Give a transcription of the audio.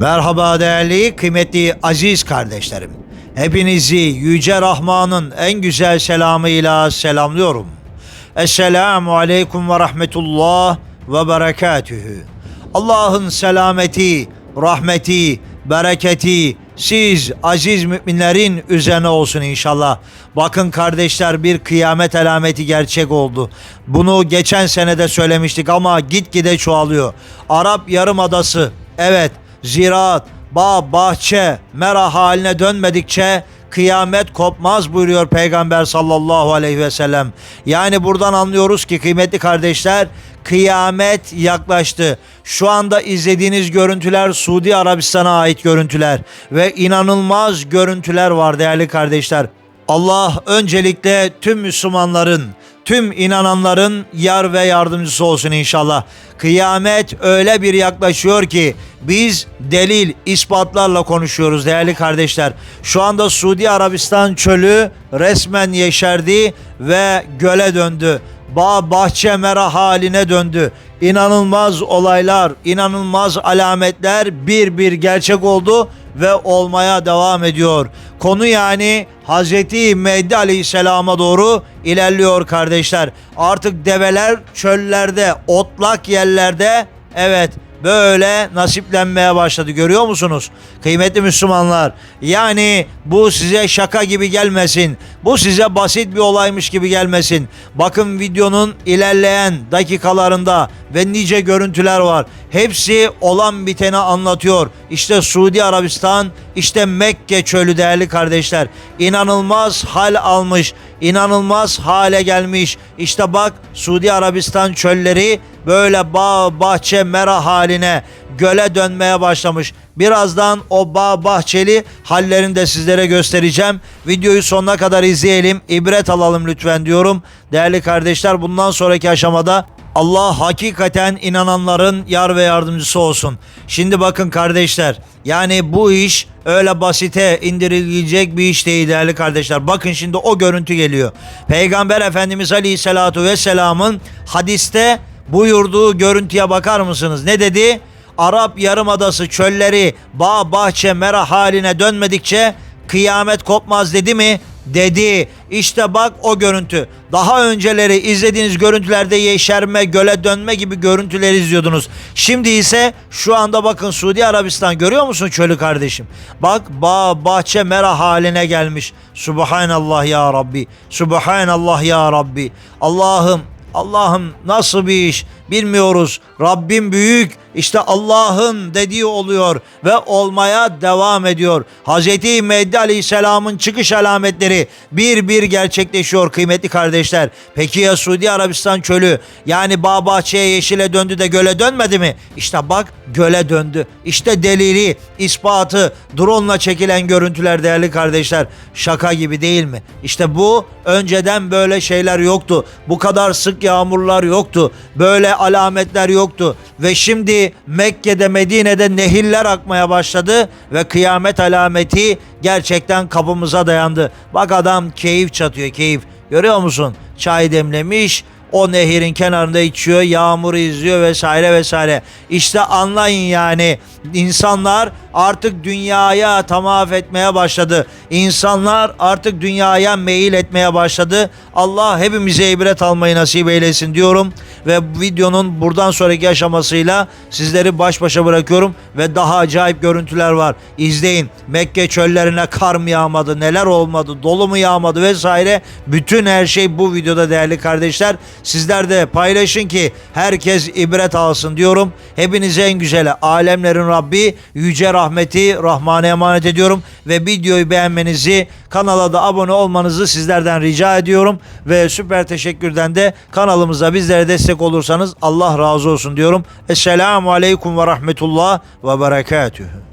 Merhaba değerli, kıymetli, aziz kardeşlerim. Hepinizi Yüce Rahman'ın en güzel selamıyla selamlıyorum. Esselamu aleyküm ve rahmetullah ve berekatühü. Allah'ın selameti, rahmeti, bereketi siz aziz müminlerin üzerine olsun inşallah. Bakın kardeşler bir kıyamet alameti gerçek oldu. Bunu geçen senede söylemiştik ama gitgide çoğalıyor. Arap Yarımadası evet ziraat, bağ, bahçe, mera haline dönmedikçe kıyamet kopmaz buyuruyor Peygamber sallallahu aleyhi ve sellem. Yani buradan anlıyoruz ki kıymetli kardeşler kıyamet yaklaştı. Şu anda izlediğiniz görüntüler Suudi Arabistan'a ait görüntüler ve inanılmaz görüntüler var değerli kardeşler. Allah öncelikle tüm Müslümanların, tüm inananların yar ve yardımcısı olsun inşallah. Kıyamet öyle bir yaklaşıyor ki biz delil, ispatlarla konuşuyoruz değerli kardeşler. Şu anda Suudi Arabistan çölü resmen yeşerdi ve göle döndü. Bağ bahçe mera haline döndü. İnanılmaz olaylar, inanılmaz alametler bir bir gerçek oldu ve olmaya devam ediyor. Konu yani Hazreti Mehdi Aleyhisselam'a doğru ilerliyor kardeşler. Artık develer çöllerde, otlak yerlerde evet böyle nasiplenmeye başladı. Görüyor musunuz? Kıymetli Müslümanlar. Yani bu size şaka gibi gelmesin. Bu size basit bir olaymış gibi gelmesin. Bakın videonun ilerleyen dakikalarında ve nice görüntüler var. Hepsi olan biteni anlatıyor. İşte Suudi Arabistan, işte Mekke çölü değerli kardeşler. İnanılmaz hal almış, inanılmaz hale gelmiş. İşte bak Suudi Arabistan çölleri böyle bağ, bahçe, mera haline göle dönmeye başlamış. Birazdan o bağ bahçeli hallerini de sizlere göstereceğim. Videoyu sonuna kadar izleyelim, ibret alalım lütfen diyorum. Değerli kardeşler bundan sonraki aşamada Allah hakikaten inananların yar ve yardımcısı olsun. Şimdi bakın kardeşler yani bu iş öyle basite indirilecek bir iş değil değerli kardeşler. Bakın şimdi o görüntü geliyor. Peygamber Efendimiz Aleyhisselatu Vesselam'ın hadiste buyurduğu görüntüye bakar mısınız? Ne dedi? Arap Yarımadası çölleri bağ bahçe mera haline dönmedikçe kıyamet kopmaz dedi mi? Dedi. İşte bak o görüntü. Daha önceleri izlediğiniz görüntülerde yeşerme, göle dönme gibi görüntüleri izliyordunuz. Şimdi ise şu anda bakın Suudi Arabistan görüyor musun çölü kardeşim? Bak bağ, bahçe, mera haline gelmiş. Subhanallah ya Rabbi. Subhanallah ya Rabbi. Allah'ım Allah'ım nasıl bir iş bilmiyoruz. Rabbim büyük. İşte Allah'ın dediği oluyor ve olmaya devam ediyor. Hz. Mehdi Aleyhisselam'ın çıkış alametleri bir bir gerçekleşiyor kıymetli kardeşler. Peki ya Suudi Arabistan çölü yani bağ bahçeye yeşile döndü de göle dönmedi mi? İşte bak göle döndü. İşte delili, ispatı, drone'la çekilen görüntüler değerli kardeşler. Şaka gibi değil mi? İşte bu önceden böyle şeyler yoktu. Bu kadar sık yağmurlar yoktu. Böyle alametler yoktu. Ve şimdi Mekke'de Medine'de nehirler akmaya başladı ve kıyamet alameti gerçekten kapımıza dayandı. Bak adam keyif çatıyor keyif. Görüyor musun? Çay demlemiş, o nehirin kenarında içiyor, yağmuru izliyor vesaire vesaire. İşte anlayın yani insanlar artık dünyaya tamaf etmeye başladı. İnsanlar artık dünyaya meyil etmeye başladı. Allah hepimize ibret almayı nasip eylesin diyorum ve videonun buradan sonraki aşamasıyla sizleri baş başa bırakıyorum ve daha acayip görüntüler var. İzleyin. Mekke çöllerine kar mı yağmadı, neler olmadı, dolu mu yağmadı vesaire. Bütün her şey bu videoda değerli kardeşler. Sizler de paylaşın ki herkes ibret alsın diyorum. Hepinize en güzeli alemlerin Rabbi yüce rahmeti Rahman'a emanet ediyorum ve videoyu beğenmenizi kanala da abone olmanızı sizlerden rica ediyorum ve süper teşekkürden de kanalımıza bizlere destek olursanız Allah razı olsun diyorum. Esselamu Aleyküm ve Rahmetullah ve Berekatühü.